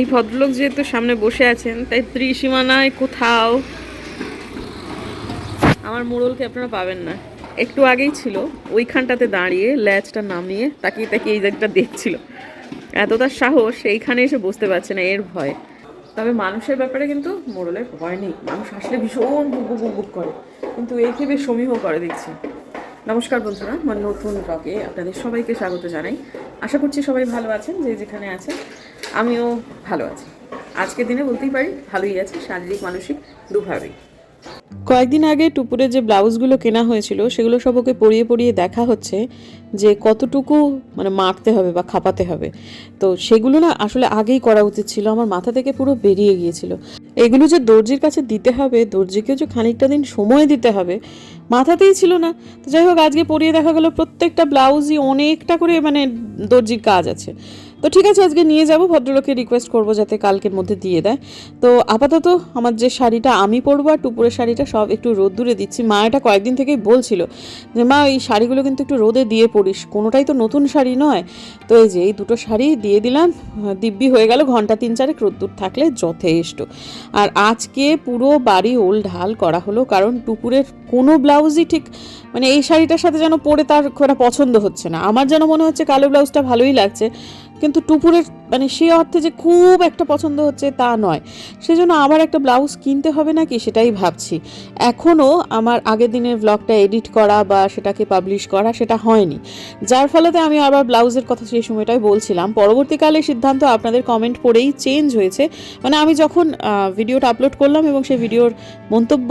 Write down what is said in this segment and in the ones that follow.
এই ভদ্রলোক যেহেতু সামনে বসে আছেন, তাই ত্রিসীমানায় কোথাও আমার মোড়লকে আপনারা পাবেন না। একটু আগেই ছিল, ওইখানটাতে দাঁড়িয়ে ল্যাচটা নামিয়ে তাকিয়ে তাকিয়ে এই জায়গাটা দেখছিল। এতটা সাহস, এইখানে এসে বসতে পারছে না, এর ভয়। তবে মানুষের ব্যাপারে কিন্তু মোড়লের ভয় নেই। মানুষ আসলে ভীষণ বুক বুক বুক করে। কিন্তু একে বেশ সমীহ করে দেখছি। নমস্কার বন্ধুরা, আমার নতুন ব্লগে আপনাদের সবাইকে স্বাগত জানাই। আশা করছি সবাই ভালো আছেন, যে যেখানে আছেন। আমিও ভালো আছি। আজকের দিনে বলতেই পারি ভালোই আছে, শারীরিক, মানসিক দুভাবেই। কয়েকদিন আগে টুপুরে যে ব্লাউজগুলো কেনা হয়েছিল, সেগুলো সব ওকে পরিয়ে পরিয়ে দেখা হচ্ছে যে কতটুকু মানে মারতে হবে বা খাপাতে হবে। তো সেগুলো না আসলে আগেই করা উচিত ছিল, আমার মাথা থেকে পুরো বেরিয়ে গিয়েছিল। এগুলো যে দর্জির কাছে দিতে হবে, দর্জিকেও যে খানিকটা দিন সময় দিতে হবে, মাথাতেই ছিল না। তো যাই হোক, আজকে পরিয়ে দেখা গেলো প্রত্যেকটা ব্লাউজই অনেকটা করে মানে দর্জির কাজ আছে। তো ঠিক আছে, আজকে নিয়ে যাব। ভদ্রলোককে রিকোয়েস্ট করব যাতে কালকের মধ্যে দিয়ে দেয়। তো আপাতত আমার যে শাড়িটা আমি পরবো আর টুপুরের শাড়িটা সব একটু রোদ্দুরে দিচ্ছি। মা এটা কয়েকদিন থেকেই বলছিল যে, মা, এই শাড়িগুলো কিন্তু একটু রোদে দিয়ে পড়িস কোনোটাই তো নতুন শাড়ি নয়। তো এই যে এই দুটো শাড়ি দিয়ে দিলাম। দিব্যি হয়ে গেল। ঘণ্টা তিন চারেক রোদ্দুর থাকলে যথেষ্ট। আর আজকে পুরো বাড়ি ওল ঢাল করা হলো, কারণ টুপুরের কোনো ব্লাউজই ঠিক মানে এই শাড়িটার সাথে যেন পরে তার খুব পছন্দ হচ্ছে না। আমার যেন মনে হচ্ছে কালো ব্লাউজটা ভালোই লাগছে। কিন্তু টুপুরের মানে সে অর্থে যে খুব একটা পছন্দ হচ্ছে তা নয়। সেজন্য আবার একটা ব্লাউজ কিনতে হবে নাকি সেটাই ভাবছি। এখনও আমার আগের দিনের ব্লগটা এডিট করা বা সেটাকে পাবলিশ করা সেটা হয়নি। যার ফলেতে আমি আবার ব্লাউজের কথা সেই সময়টাই বলছিলাম। পরবর্তীকালে সিদ্ধান্ত আপনাদের কমেন্ট পড়েই চেঞ্জ হয়েছে। মানে আমি যখন ভিডিওটা আপলোড করলাম এবং সেই ভিডিওর মন্তব্য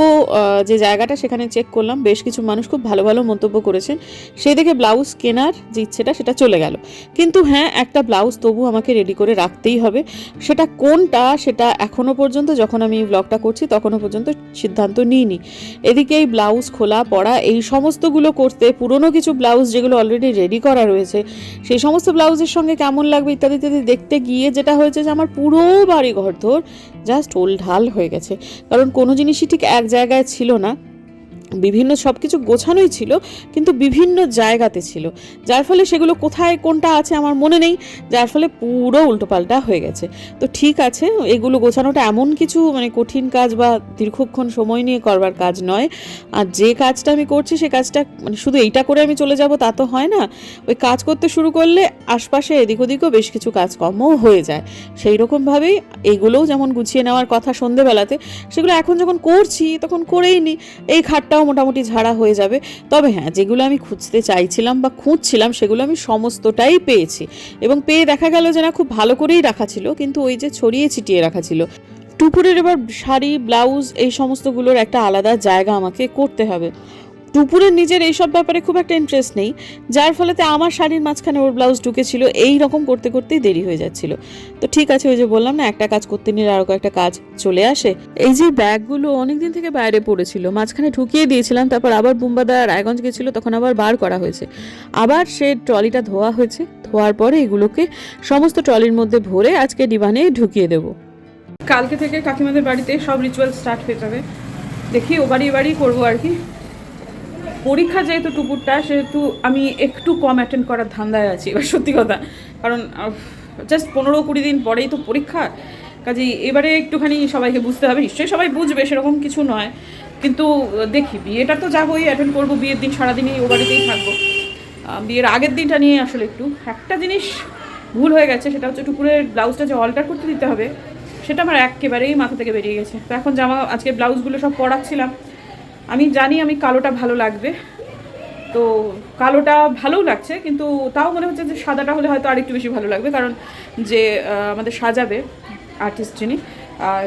যে জায়গাটা সেখানে চেক করলাম, বেশ কিছু মানুষ খুব ভালো ভালো মন্তব্য করেছেন। সেই দেখে ব্লাউজ কেনার যে ইচ্ছেটা সেটা চলে গেল। কিন্তু হ্যাঁ একটা ব্লাউজ তবু আমাকে রেডি করে রাখতেই হবে। সেটা কোনটা, সেটা এখনও পর্যন্ত যখন আমি ব্লগটা করছি তখনও পর্যন্ত সিদ্ধান্ত নিইনি। এদিকে এই ব্লাউজ খোলা, পড়া, এই সমস্তগুলো করতে পুরনো কিছু ব্লাউজ যেগুলো অলরেডি রেডি করা রয়েছে, সেই সমস্ত ব্লাউজের সঙ্গে কেমন লাগবে ইত্যাদি ইত্যাদি দেখতে গিয়ে যেটা হয়েছে যে, আমার পুরো বাড়ি ঘর ধর জাস্ট ওলঢাল হয়ে গেছে। কারণ কোনো জিনিসই ঠিক এক জায়গায় ছিল না। বিভিন্ন সব কিছু গোছানোই ছিল, কিন্তু বিভিন্ন জায়গাতে ছিল। যার ফলে সেগুলো কোথায়, কোনটা আছে আমার মনে নেই, যার ফলে পুরো উল্টোপাল্টা হয়ে গেছে। তো ঠিক আছে, এগুলো গোছানোটা এমন কিছু মানে কঠিন কাজ বা দীর্ঘক্ষণ সময় নিয়ে করবার কাজ নয়। আর যে কাজটা আমি করছি, সে কাজটা মানে শুধু এইটা করে আমি চলে যাব, তা তো হয় না। ওই কাজ করতে শুরু করলে আশপাশে এদিক ওদিকও বেশ কিছু কাজকর্মও হয়ে যায়। সেই রকমভাবেই এগুলোও যেমন গুছিয়ে নেওয়ার কথা সন্ধেবেলাতে, সেগুলো এখন যখন করছি, তখন করেই নি। এই খাটটাও মোটামুটি ঝাড়া হয়ে যাবে। তবে হ্যাঁ যেগুলো আমি খুঁজতে চাইছিলাম বা খুঁজছিলাম সেগুলো আমি সমস্তটাই পেয়েছি। এবং পেয়ে দেখা গেল যে না, খুব ভালো করেই রাখা ছিল, কিন্তু ওই যে ছড়িয়ে ছিটিয়ে রাখা ছিল। টুপুরের এবার শাড়ি, ব্লাউজ এই সমস্তগুলোর একটা আলাদা জায়গা আমাকে করতে হবে। টুপুরের নিজের এইসব ব্যাপারে খুব একটা ইন্টারেস্ট নেই, যার ফলেতে আমার শাড়ির মাঝখানে ওর ব্লাউজ ঢুকেছিল, এই রকম করতে করতেই দেরি হয়ে যাচ্ছিল। তো ঠিক আছে, ওই যে বললাম না, একটা কাজ করতে নিলে আরও কয়েকটা কাজ চলে আসে। এই যে ব্যাগগুলো অনেকদিন থেকে বাইরে পড়েছিল, মাঝখানে ঢুকিয়ে দিয়েছিলাম, তারপর আবার বুম্বাদা রায়গঞ্জ গেছিল, তখন আবার বার করা হয়েছে। আবার সে ট্রলিটা ধোয়া হয়েছে, ধোয়ার পরে এগুলোকে সমস্ত ট্রলির মধ্যে ভরে আজকে ডিবানে ঢুকিয়ে দেবো। কালকে থেকে কাকিমাদের বাড়িতে সব রিচুয়াল স্টার্ট হয়ে যাবে। দেখি ও বাড়ি বাড়ি করব আর কি। পরীক্ষা যেহেতু টুকুরটা সেহেতু আমি একটু কম অ্যাটেন্ড করার ধান্দায় আছি, এবার সত্যি কথা। কারণ জাস্ট পনেরো কুড়ি দিন পরেই তো পরীক্ষা। কাজেই এবারে একটুখানি সবাইকে বুঝতে হবে, নিশ্চয়ই সবাই বুঝবে, সেরকম কিছু নয়। কিন্তু দেখি, বিয়েটা তো যাবোই অ্যাটেন্ড করব, বিয়ের দিন সারাদিনই ও বাড়িতেই থাকব। বিয়ের আগের দিনটা নিয়ে আসলে একটু, একটা জিনিস ভুল হয়ে গেছে, সেটা হচ্ছে টুকুরের ব্লাউজটা যে অল্টার করতে দিতে হবে, সেটা আমার একেবারেই মাথা থেকে বেরিয়ে গেছে। তো এখন জামা, আজকে ব্লাউজগুলো সব পরাচ্ছিলাম। আমি জানি আমি কালোটা ভালো লাগবে। তো কালোটা ভালোও লাগছে, কিন্তু তাও মনে হচ্ছে যে সাদাটা হলে হয়তো আরেকটু বেশি ভালো লাগবে, কারণ যে আমাদের সাজাবে আর্টিস্ট যিনি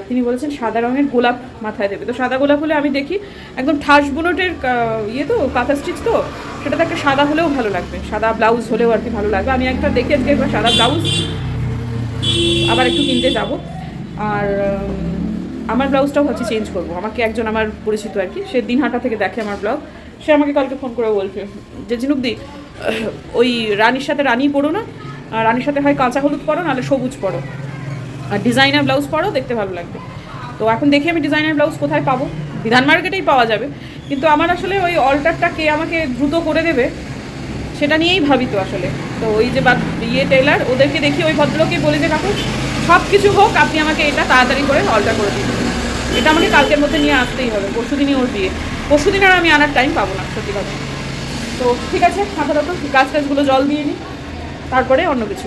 তিনি বলেছেন সাদা রঙের গোলাপ মাথায় দেবে। তো সাদা গোলাপ হলে আমি দেখি একদম ঠাস বুনোটের ইয়ে তো কাঁথা স্টিচ তো, সেটাতে একটা সাদা হলেও ভালো লাগবে। সাদা ব্লাউজ হলেও আর কি ভালো লাগবে। আমি একটা দেখে আজকে একবার সাদা ব্লাউজ আবার একটু কিনতে যাব। আর আমার ব্লাউজটাও ভাবছি চেঞ্জ করব। আমাকে একজন আমার পরিচিত আর কি, সে দিনহাটা থেকে দেখে আমার ব্লাউজ সে আমাকে কালকে ফোন করে বলছে, যে ঝিনুকদি ওই রানীর সাথে রানী পড়ো না, আর রানীর সাথে হয় কাঁচা হলুদ পরো, নাহলে সবুজ পরো। আর ডিজাইনার ব্লাউজ পরো, দেখতে ভালো লাগবে। তো এখন দেখি আমি ডিজাইনার ব্লাউজ কোথায় পাবো। বিধান মার্কেটেই পাওয়া যাবে। কিন্তু আমার আসলে ওই অল্টারটা কে আমাকে দ্রুত করে দেবে, সেটা নিয়েই ভাবি তো আসলে। তো ওই যে বা ইয়ে টেলার ওদেরকে দেখি, ওই ভদ্রলোককে বলে যে সব কিছু হোক, আপনি আমাকে এটা তাড়াতাড়ি করে অল্টার করে দিন। এটা আমাকে কালকের মধ্যে নিয়ে আসতেই হবে, পরশু দিনই ওর বিয়ে। পরশু দিন আর আমি আনার টাইম পাবো না, সত্যি কথা। তো ঠিক আছে আপাতত গাছ টাছগুলো জল দিয়ে নিই তারপরে অন্য কিছু।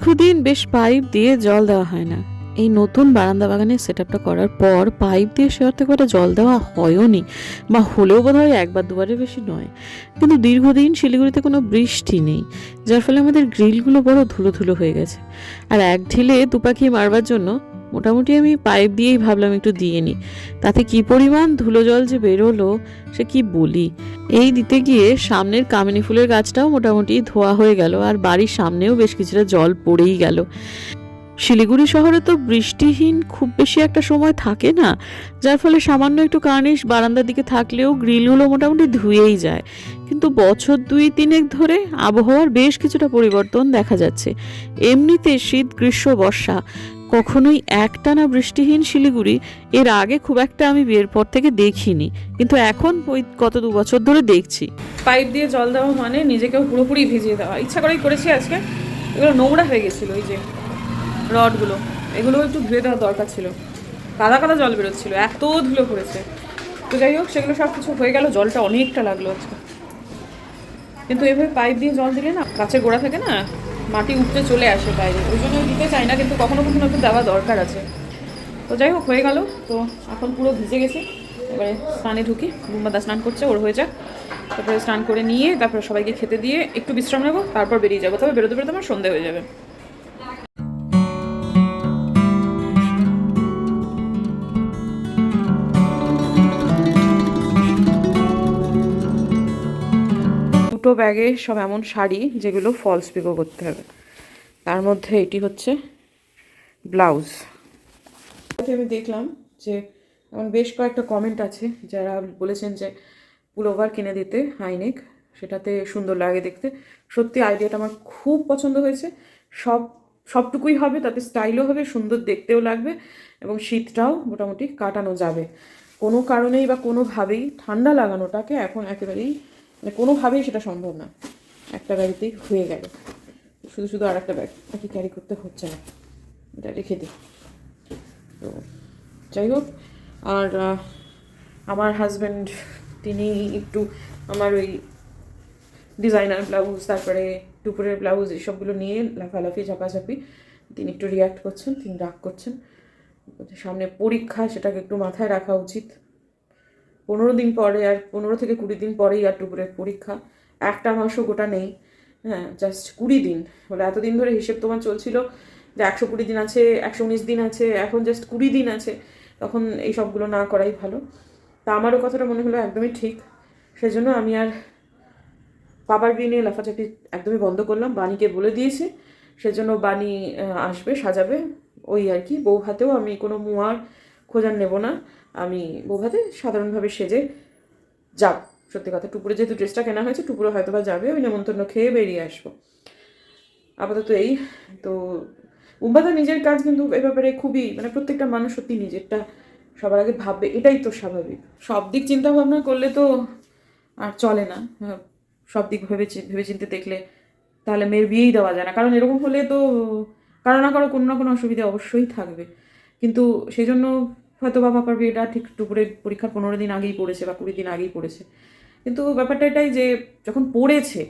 দীর্ঘদিন বেশ পাইপ দিয়ে জল দেওয়া হয় না। এই নতুন বারান্দা বাগানে সেট আপটা করার পর পাইপ দিয়ে সে অর্থে করে জল দেওয়া হয়ও নি, বা হলেও বোধ হয় একবার দুবারের বেশি নয়। কিন্তু দীর্ঘদিন শিলিগুড়িতে কোনো বৃষ্টি নেই, যার ফলে আমাদের গ্রিলগুলো বড় ধুলো ধুলো হয়ে গেছে। আর এক ঢিলে দুপাখি মারবার জন্য মোটামুটি আমি পাইপ দিয়েই ভাবলাম একটু দিয়ে নিই তাতে কি পরিমাণ ধুলো জল যে বেরোলো, সে কি বলি? এই দিতে গিয়ে সামনের কামিনী ফুলের গাছটাও মোটামুটি ধোয়া হয়ে গেল আর বাড়ির সামনেও বেশ কিছুটা জল পড়েই গেল। শিলিগুড়ি শহরে তো বৃষ্টিহীন খুব বেশি একটা সময় থাকে না, যার ফলে সামান্য একটু কার্নিশ বারান্দার দিকে থাকলেও গ্রিলগুলো মোটামুটি ধুয়েই যায়। কিন্তু বছর দুই তিনেক ধরে আবহাওয়ার বেশ কিছুটা পরিবর্তন দেখা যাচ্ছে। এমনিতে শীত, গ্রীষ্ম, বর্ষা কখনোই একটানা বৃষ্টিহীন শিলিগুড়ি, এর আগে খুব একটা আমি বিয়ের পর থেকে দেখিনি। কিন্তু এখন ওই গত দু বছর ধরে দেখছি। পাইপ দিয়ে জল দেওয়া মানে নিজেকেও পুরোপুরি ভিজিয়ে দেওয়া। ইচ্ছা করেই করেছি আজকে। এগুলো নোংরা হয়ে গেছিল, এই যে রডগুলো। এগুলো একটু ধুয়ে দেওয়ার দরকার ছিল। কাদা কাদা জল বেরোচ্ছিল, এত ধুলো পড়েছে। তো যাই হোক, সেগুলো সব কিছু হয়ে গেল, জলটা অনেকটা লাগল আজকে। কিন্তু এভাবে পাইপ দিয়ে জল দিলে না গাছের গোড়া থেকে না মাটি উঠতে চলে আসে বাইরে। ওই জন্য দিতে চাই না, কিন্তু কখনো কখনো একটু দেওয়া দরকার আছে। তো যাই হোক, হয়ে গেল। তো এখন পুরো ভিজে গেছে। এবারে স্নানে ঢুকি। বুম্বাদা স্নান করছে, ওর হয়ে যাক। তারপরে স্নান করে নিয়ে, তারপরে সবাইকে খেতে দিয়ে একটু বিশ্রাম নেব, তারপর বেরিয়ে যাব। তবে বেরোতে বেরোতে আমার সন্ধে হয়ে যাবে। দুটো ব্যাগে সব এমন শাড়ি যেগুলো ফলস পিকো করতে হবে। তার মধ্যে এটি হচ্ছে ব্লাউজ। আমি দেখলাম যে এমন বেশ কয়েকটা কমেন্ট আছে যারা বলেছেন যে পুলোভার কিনে দিতে হাইনেক সেটাতে সুন্দর লাগে দেখতে। সত্যি আইডিয়াটা আমার খুব পছন্দ হয়েছে। সব, সবটুকুই হবে, তাতে স্টাইলও হবে, সুন্দর দেখতেও লাগবে এবং শীতটাও মোটামুটি কাটানো যাবে। কোনো কারণেই বা কোনোভাবেই ঠান্ডা লাগানোটাকে এখন একেবারেই মানে কোনোভাবেই সেটা সম্ভব না। একটা ব্যাগতেই হয়ে গেল। শুধু শুধু আর একটা ব্যাগ নাকি ক্যারি করতে হচ্ছে না। এটা রেখে দিই তো যাই হোক, আর আমার হাজব্যান্ড তিনি একটু আমার ওই ডিজাইনার ব্লাউজ তারপরে টুপুরের ব্লাউজ এসবগুলো নিয়ে লাফালাফি, ঝাপাঝাপি, তিনি একটু রিয়াক্ট করছেন, তিনি রাগ করছেন। সামনে পরীক্ষা, সেটাকে একটু মাথায় রাখা উচিত। পনেরো দিন পরে আর পনেরো থেকে কুড়ি দিন পরেই আর টুপুরের পরীক্ষা। একটা মাসও গোটা নেই। হ্যাঁ জাস্ট কুড়ি দিন। বলে এতদিন ধরে হিসেব তোমার চলছিল যে একশো কুড়ি দিন আছে, একশো উনিশ দিন আছে, এখন জাস্ট কুড়ি দিন আছে। তখন এই সবগুলো না করাই ভালো। তা আমারও কথাটা মনে হলো একদমই ঠিক। সেজন্য আমি আর বাবার বিয়ে নিয়ে লাফাচাপি একদমই বন্ধ করলাম। বাণীকে বলে দিয়েছি। সেজন্য বাণী আসবে, সাজাবে। ওই আর কি বউ হাতেও আমি কোনো মুয়ার খোঁজার নেব না। আমি বউ হাতে সাধারণভাবে সেজে যাব। সত্যি কথা, টুপুরে যেহেতু ড্রেসটা কেনা হয়েছে টুপুরে হয়তো বা যাবে, ওই নেমন্তন্ন খেয়ে বেরিয়ে আসব। আপাতত এই, তো উম্বাদা নিজের কাজ কিন্তু এ ব্যাপারে খুবই মানে প্রত্যেকটা মানুষ সত্যি নিজেরটা সবার আগে ভাববে, এটাই তো স্বাভাবিক। সব দিক চিন্তা ভাবনা করলে তো আর চলে না। সব দিক ভেবে ভেবে চিন্তে দেখলে তাহলে মেয়ের বিয়েই দেওয়া যায় না। কারণ এরকম হলে তো কারও না কারও কোনো না কোনো অসুবিধা অবশ্যই থাকবে। কিন্তু সেই জন্য হয়তো বা পাপার বিয়েটা ঠিক দুপুরে পরীক্ষার পনেরো দিন আগেই পড়েছে বা কুড়ি দিন আগেই পড়েছে। কিন্তু ব্যাপারটা এটাই যে যখন পড়েছে,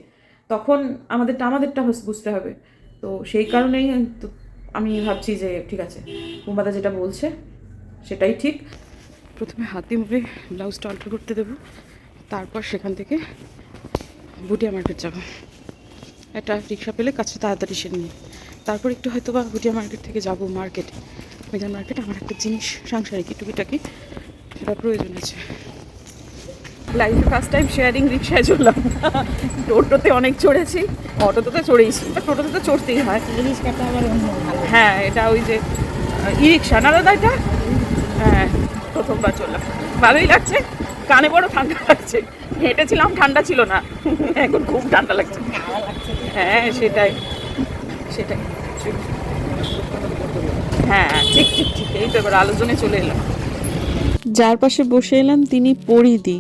তখন আমাদেরটা আমাদেরটা বুঝতে হবে। তো সেই কারণেই তো আমি ভাবছি যে ঠিক আছে, মুম্বাদা যেটা বলছে, সেটাই ঠিক। প্রথমে হাতে মুখে ব্লাউজটা অল্টার করতে দেবো। তারপর সেখান থেকে বুটিয়া মার্কেট যাব। একটা রিক্সা পেলে কাছে তাড়াতাড়ি সেরে নিই। তারপর একটু হয়তো বা ভুটিয়া মার্কেট থেকে যাব মার্কেট। মেজার মার্কেট আমার একটা জিনিস সাংসারিক টুকিটাকি সেটা প্রয়োজন আছে। লাইফে ফার্স্ট টাইম শেয়ারিং রিক্সায় চললাম টোটোতে অনেক চড়েছি অটোতে তো চড়েইছি টোটোতে তো চড়তেই হয়। হ্যাঁ এটা ওই যে ই রিক্সা না দাদা এটা? হ্যাঁ প্রথমবার চললাম ভালোই লাগছে কানে বড় ঠান্ডা লাগছে। হেঁটেছিলাম ঠান্ডা ছিল না। এখন খুব ঠান্ডা লাগছে। ভালো লাগছে। হ্যাঁ সেটাই সেটাই। হ্যাঁ ঠিক ঠিক ঠিক, এই তো এবার চলে এলাম। যার পাশে বসে এলাম তিনি পরিদি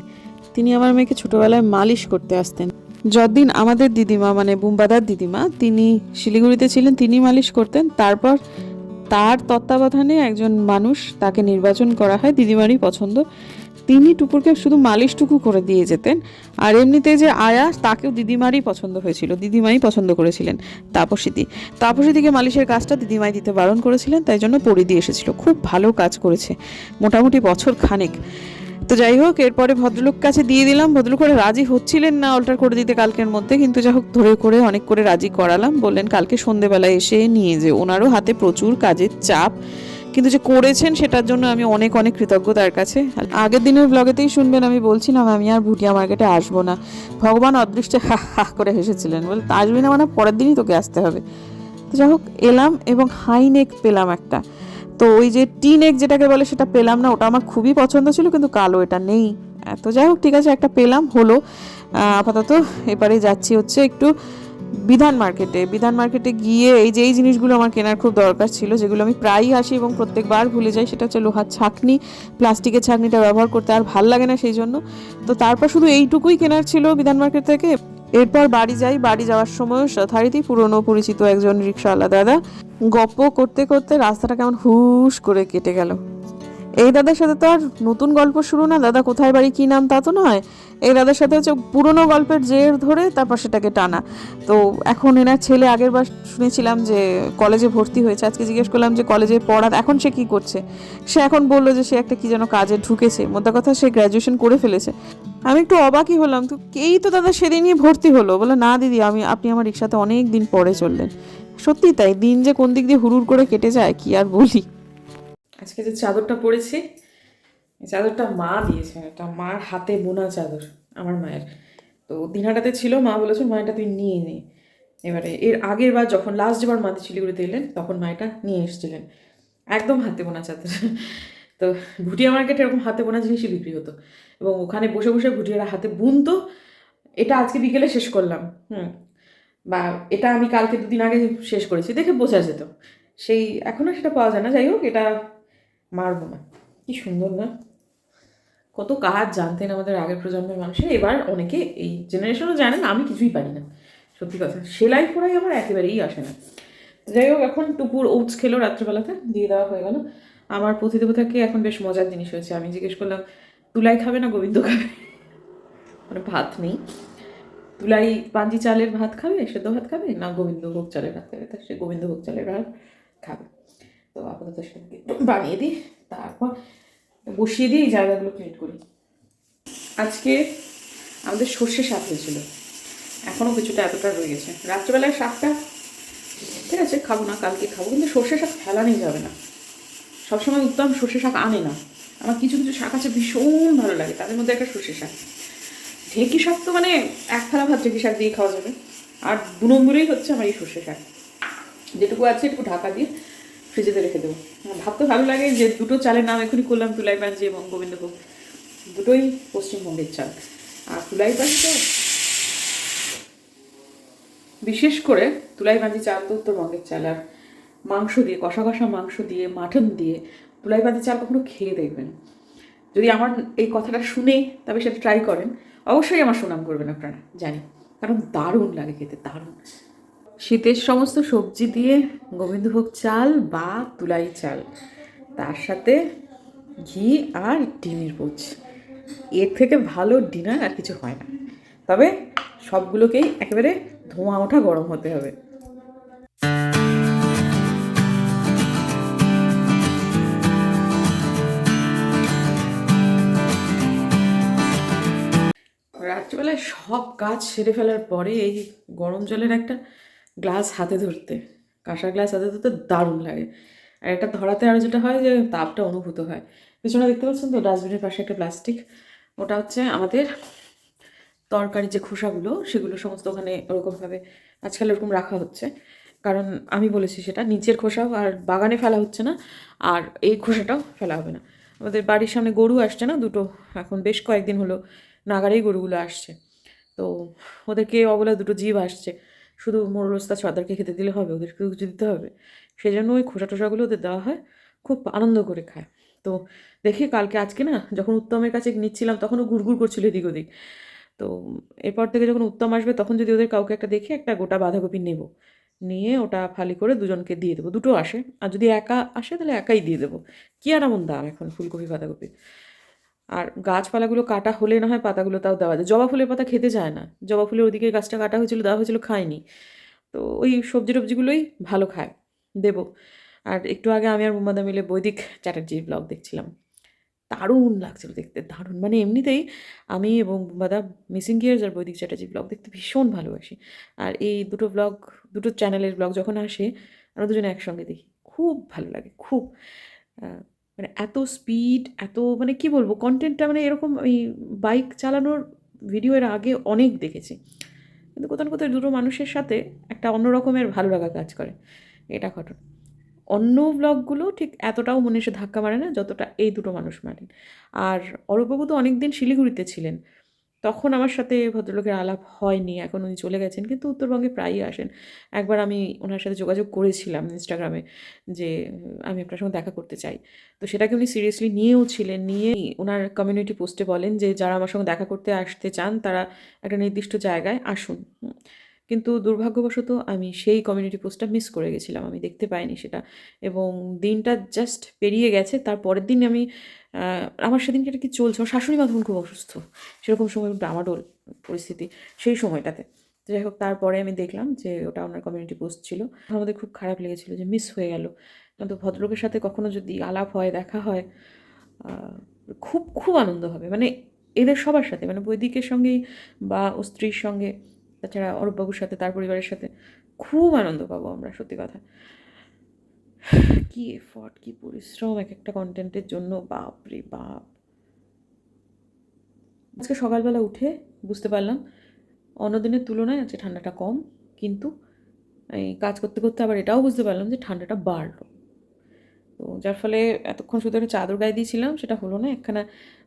তিনি আমার মেয়েকে ছোটবেলায় মালিশ করতে আসতেন। যতদিন আমাদের দিদিমা মানে বুম্বাদার দিদিমা, তিনি শিলিগুড়িতে ছিলেন, তিনি মালিশ করতেন। তারপর তার তত্ত্বাবধানে একজন মানুষ তাকে নির্বাচন করা হয়, দিদিমারই পছন্দ। তিনি টুকুরকে শুধু মালিশটুকু করে দিয়ে যেতেন। আর এমনিতে যে আয়া, তাকেও দিদিমারই পছন্দ হয়েছিল। দিদিমাই পছন্দ করেছিলেন তাপসীদি। তাপসীদিকে মালিশের কাজটা দিদিমাই দিতে বারণ করেছিলেন, তাই জন্য পরিদি এসেছিল। খুব ভালো কাজ করেছে, মোটামুটি বছর খানেক। তো যাই হোক, এরপরে ভদ্রলোক কাছে দিয়ে দিলাম। ভদ্রলোক করে রাজি হচ্ছিলেন না অল্টার করে দিতে কালকের মধ্যে, কিন্তু যাই হোক ধরে করে অনেক করে রাজি করালাম। বললেন, কালকে সন্ধেবেলায় এসে নিয়ে যে ওনারও হাতে প্রচুর কাজের চাপ। কিন্তু যে করেছেন সেটার জন্য আমি অনেক অনেক কৃতজ্ঞ তার কাছে। আগের দিনের ব্লগেতেই শুনবেন, আমি বলছিলাম, আমি আর ভুটিয়া মার্কেটে আসব না। ভগবান অদৃষ্টে হা হা, করে হেসেছিলেন। বলে আসবি না মানে পরের দিনই তোকে আসতে হবে। তো যাই হোক, এলাম এবং হাই নেক পেলাম একটা। তো ওই যে টি নেক যেটাকে বলে, সেটা পেলাম না, ওটা আমার খুবই পছন্দ ছিল, কিন্তু কালো এটা নেই। তো যাই হোক, ঠিক আছে, একটা পেলাম, হলো। আপাতত এবারে যাচ্ছি হচ্ছে একটু বিধান মার্কেটে বিধান মার্কেটে গিয়ে এই যে এই জিনিসগুলো আমার কেনার খুব দরকার ছিল, যেগুলো আমি প্রায়ই আসি এবং প্রত্যেকবার ভুলে যাই, সেটা হচ্ছে লোহার ছাকনি, প্লাস্টিকের ছাকনিটা ব্যবহার করতে আর ভালো লাগে না সেই জন্য। তো তারপর শুধু এইটুকুই কেনার ছিল বিধান মার্কেট থেকে। এরপর বাড়ি যাই, বাড়ি যাওয়ার সময় যথারীতি পুরনো পরিচিত একজন রিক্সাওয়ালা দাদা গপ্প করতে করতে রাস্তাটা কেমন হুশ করে কেটে গেল। এই দাদার সাথে তো আর নতুন গল্প শুরু না, দাদা কোথায় বাড়ি, কী নাম তা তো নয়। এই দাদার সাথে হচ্ছে পুরনো গল্পের জের ধরে তারপর সেটাকে টানা। তো এখন এনার ছেলে আগের বার শুনেছিলাম যে কলেজে ভর্তি হয়েছে। আজকে জিজ্ঞেস করলাম যে কলেজে পড়া এখন সে কি করছে? সে এখন বলল যে সে একটা কি যেন কাজে ঢুকেছে। মোদ্দা কথা সে গ্র্যাজুয়েশন করে ফেলেছে। আমি একটু অবাকই হলাম। তো এই তো দাদা সেদিনই ভর্তি হলো। বলে না দিদি, আমি, আপনি আমার রিক্সাতে অনেক দিন পরে চললেন। সত্যি তাই? দিন যে কোন দিক দিয়ে হুড়ুর করে কেটে যায়, কি আর বলি? আজকে যে চাদরটা পরেছি চাদরটা মা দিয়েছে এটা মার হাতে বোনা চাদর আমার মায়ের। তো দিনহাটাতে ছিল, মা বলেছে মায়েরটা তুই নিয়ে নে। এবারে এর আগের বার যখন লাস্ট যেবার মাতে শিলিগুড়িতে এলেন, তখন মায়েরটা নিয়ে এসেছিলেন। একদম হাতে বোনা চাদর। তো ভুটিয়া মার্কেটে এরকম হাতে বোনা জিনিসই বিক্রি হতো। এবং ওখানে বসে বসে ভুটিয়ারা হাতে বুনতো। এটা আজকে বিকেলে শেষ করলাম, হুম। বা এটা আমি কালকে দুদিন আগে শেষ করেছি, দেখে বোঝা যেত। সেই এখনও সেটা পাওয়া যায় না। যাই হোক, এটা মারবো না। কি সুন্দর না? কত কাজ জানতেন আমাদের আগের প্রজন্মের মানুষের? এবার অনেকে এই জেনারেশনও জানে না আমি কিছুই পারি না। সত্যি কথা, সেলাই ফোড়াই আমার একেবারেই আসে না। যাই হোক, এখন টুকুর ওটস খেলো রাত্রেবেলাতে, দিয়ে দেওয়া হয়ে গেল। আমার প্রতিদেবতাকে এখন বেশ মজার জিনিস হয়েছে। আমি জিজ্ঞেস করলাম, তুলাই খাবে না গোবিন্দ খাবে? মানে ভাত নেই। তুলাই পাঞ্জি চালের ভাত খাবে, সেদ্ধ ভাত খাবে, না গোবিন্দভোগ চালের ভাত খাবে? তা সে গোবিন্দভোগ চালের ভাত খাবে। তো আপাতত সেটাকে বানিয়ে দিই, তারপর বসিয়ে দিয়ে এই জায়গাগুলো ক্লিন করি। আজকে আমাদের সর্ষে শাক হয়েছিল। এখনও কিছুটা এতটা রয়ে গেছে। রাত্রেবেলায় শাকটা ঠিক আছে, খাব না, কালকে খাব, কিন্তু সর্ষে শাক ফেলানোই যাবে না। সবসময় উত্তম সর্ষে শাক আনে না। আমার কিছু কিছু শাক আছে ভীষণ ভালো লাগে, তাদের মধ্যে একটা সর্ষে শাক। ঢেঁকি শাক তো মানে এক থালা ভাত ঢেঁকি শাক দিয়ে খাওয়া যাবে। আর দু নম্বরেই হচ্ছে আমার এই সর্ষে শাক। যেটুকু আছে একটু ঢাকা দিয়ে ফ্রিজেতে রেখে দেবো। ভাবতে ভালো লাগে, যে দুটো চালের নাম এখনই করলাম, তুলাই পাঞ্জি এবং গোবিন্দভোগ। দুটোই পশ্চিমবঙ্গের চাল। আর তুলাই পাঁচটা বিশেষ করে তুলাই পাঞ্জি চাল তো উত্তরবঙ্গের চাল। আর মাংস দিয়ে, কষা কষা মাংস দিয়ে, মাটন দিয়ে তুলাই পাঞ্জি চাল কখনো খেয়ে দেখবেন। যদি আমার এই কথাটা শুনে তবে সেটা ট্রাই করেন। অবশ্যই আমার সুনাম করবেন আপনারা, জানি। কারণ দারুণ লাগে খেতে, দারুণ। শীতের সমস্ত সবজি দিয়ে গোবিন্দভোগ চাল বা তুলাই চাল, তার সাথে ঘি আর ডিমের পোচ। এর থেকে ভালো ডিনার আর কিছু হয় না। তবে সবগুলোকেই একেবারে ধোঁয়া ওঠা গরম হতে হবে। রাত্রিবেলায় সব কাজ সেরে ফেলার পরে এই গরম জলের একটা গ্লাস হাতে ধরতে। কাঁসা গ্লাস হাতে ধরতে দারুণ লাগে। আর এটা ধরাতে আরও যেটা হয় যে তাপটা অনুভূত হয়। পেছনে দেখতে পাচ্ছেন তো, ডাস্টবিনের পাশে একটা প্লাস্টিক। ওটা হচ্ছে আমাদের তরকারির যে খোসাগুলো, সেগুলো সমস্ত ওখানে ওরকমভাবে আজকাল ওরকম রাখা হচ্ছে। কারণ আমি বলেছি সেটা, নিচের খোসাও আর বাগানে ফেলা হচ্ছে না, আর এই খোসাটাও ফেলা হবে না। আমাদের বাড়ির সামনে গরু আসছে না, দুটো এখন বেশ কয়েকদিন হলো নাগারেই গরুগুলো আসছে। তো ওদেরকে অবলা দুটো জীব আসছে। শুধু মোরলস্তা সর্দারকে খেতে দিলে হবে, ওদেরকেও কিছু দিতে হবে। সেই জন্য ওই খোসা টোসাগুলো ওদের দেওয়া হয়, খুব আনন্দ করে খায়। তো দেখি কালকে আজকে না, যখন উত্তমের কাছে নিচ্ছিলাম, তখনও ঘুরঘুর করছিল এদিক ওদিক। তো এরপর থেকে যখন উত্তম আসবে, তখন যদি ওদের কাউকে একটা দেখে, একটা গোটা বাঁধাকপি নেব। নিয়ে ওটা ফালি করে দুজনকে দিয়ে দেবো। দুটো আসে। আর যদি একা আসে, তাহলে একাই দিয়ে দেবো। কী আর এমন দাম এখন ফুলকপি, বাঁধাকপি? আর গাছপালাগুলো কাটা হলে না হয় পাতাগুলো তাও দেওয়া যায়। জবা ফুলের পাতা খেতে যায় না। জবা ফুলের ওদিকে গাছটা কাটা হয়েছিল, দেওয়া হয়েছিল, খায়নি। তো ওই সবজি টবজিগুলোই ভালো খায়, দেব। আর একটু আগে আমি আর মোম্মাদা মিলে বৈদিক চ্যাটার্জির ব্লগ দেখছিলাম। দারুণ লাগছিল দেখতে, দারুণ। মানে এমনিতেই আমি এবং মোম্মাদা মিসিং গিয়ার্স আর বৈদিক চ্যাটার্জি ব্লগ দেখতে ভীষণ ভালোবাসি। আর এই দুটো ব্লগ, দুটো চ্যানেলের ব্লগ যখন আসে, আমরা দুজনে একসঙ্গে দেখি। খুব ভালো লাগে, খুব। মানে এত স্পিড এত মানে কি বলব কন্টেন্টটা মানে এরকম এই বাইক চালানোর ভিডিও এর আগে অনেক দেখেছি। কিন্তু কোথাও না কোথাও দুটো মানুষের সাথে একটা অন্য রকমের ভালো লাগা কাজ করে। এটা ঘটনা। অন্য ব্লগগুলো ঠিক এতটাও মনে এসে ধাক্কা মারে না, যতটা এই দুটো মানুষ মারেন। আর অরূপবাবু তো অনেকদিন শিলিগুড়িতে ছিলেন। তখন আমার সাথে ভদ্রলোকের আলাপ হয়নি, এখন উনি চলে গেছেন, কিন্তু উত্তরবঙ্গে প্রায়ই আসেন। একবার আমি ওনার সাথে যোগাযোগ করেছিলাম ইনস্টাগ্রামে যে আমি আপনার সঙ্গে দেখা করতে চাই। তো সেটাকে উনি সিরিয়াসলি নিয়েও ছিলেন নিয়ে ওনার কমিউনিটি পোস্টে বলেন যে, যারা আমার সঙ্গে দেখা করতে আসতে চান, তারা একটা নির্দিষ্ট জায়গায় আসুন। কিন্তু দুর্ভাগ্যবশত আমি সেই কমিউনিটি পোস্টটা মিস করে গেছিলাম, আমি দেখতে পাইনি সেটা। এবং দিনটা জাস্ট পেরিয়ে গেছে তার পরের দিন আমি আমার সেদিনকে এটা কি চলছে, আমার শাশুড়ি মা তখন খুব অসুস্থ। সেরকম সময় ডামাডোল পরিস্থিতি, সেই সময়টাতে। যাই হোক, তারপরে আমি দেখলাম যে ওটা ওনার কমিউনিটি পোস্ট ছিল। আমাদের খুব খারাপ লেগেছিলো যে মিস হয়ে গেল। কিন্তু ভদ্রলোকের সাথে কখনো যদি আলাপ হয়, দেখা হয় খুব খুব আনন্দ হবে। মানে এদের সবার সাথে মানে বৈদিকের সঙ্গেই বা ও স্ত্রীর সঙ্গে তাছাড়া অরূপবাবুর সাথে, তার পরিবারের সাথে খুব আনন্দ পাবো আমরা, সত্যি কথা। কি এফর্ট কি পরিশ্রম এক একটা কন্টেন্টের জন্য বাপ রে বাপ। আজকে সকালবেলা উঠে বুঝতে পারলাম, অন্যদিনের তুলনায় আজকে ঠান্ডাটা কম, কিন্তু এই কাজ করতে করতে আবার এটাও বুঝতে পারলাম যে ঠান্ডাটা বাড়লো। তো যার ফলে এতক্ষণ শুধু একটা চাদর গায়ে দিয়েছিলাম, সেটা হলো না, একখানা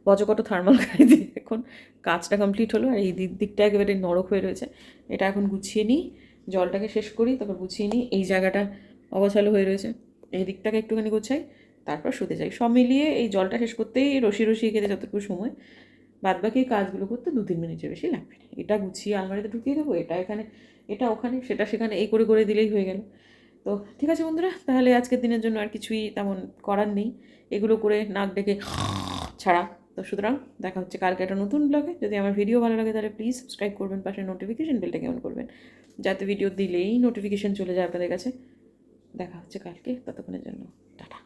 বজকট থার্মাল গায়ে দিয়ে এখন কাজটা কমপ্লিট হলো আর এই দিক, দিকটা একেবারে নরক হয়ে রয়েছে। এটা এখন গুছিয়ে নিই, জলটাকে শেষ করি, তারপর গুছিয়ে নিই, এই জায়গাটা অগোছালো হয়ে রয়েছে। এই দিকটাকে একটুখানি গোছাই, তারপর শুতে যাই। সব মিলিয়ে এই জলটা শেষ করতেই রসি রসি খেতে যতটুকু সময় বাদ বাকি কাজগুলো করতে দু তিন মিনিটের বেশি লাগবে। না এটা গুছিয়ে আলমারিতে ঢুকিয়ে দেবো, এটা এখানে, এটা ওখানে, সেটা সেখানে এই করে করে দিলেই হয়ে গেল। তো ঠিক আছে বন্ধুরা, তাহলে আজকের দিনের জন্য আর কিছুই তেমন করার নেই। এগুলো করে নাক ডেকে ছাড়া। তো সুতরাং দেখা হচ্ছে কালকে একটা নতুন ব্লগে যদি আমার ভিডিও ভালো লাগে তাহলে প্লিজ সাবস্ক্রাইব করবেন, পাশে নোটিফিকেশন বেলটাকে অন করবেন। যাতে ভিডিও দিলেই নোটিফিকেশন চলে যায় আপনাদের কাছে। দেখা হচ্ছে কালকে, ততক্ষণের জন্য, টাটা।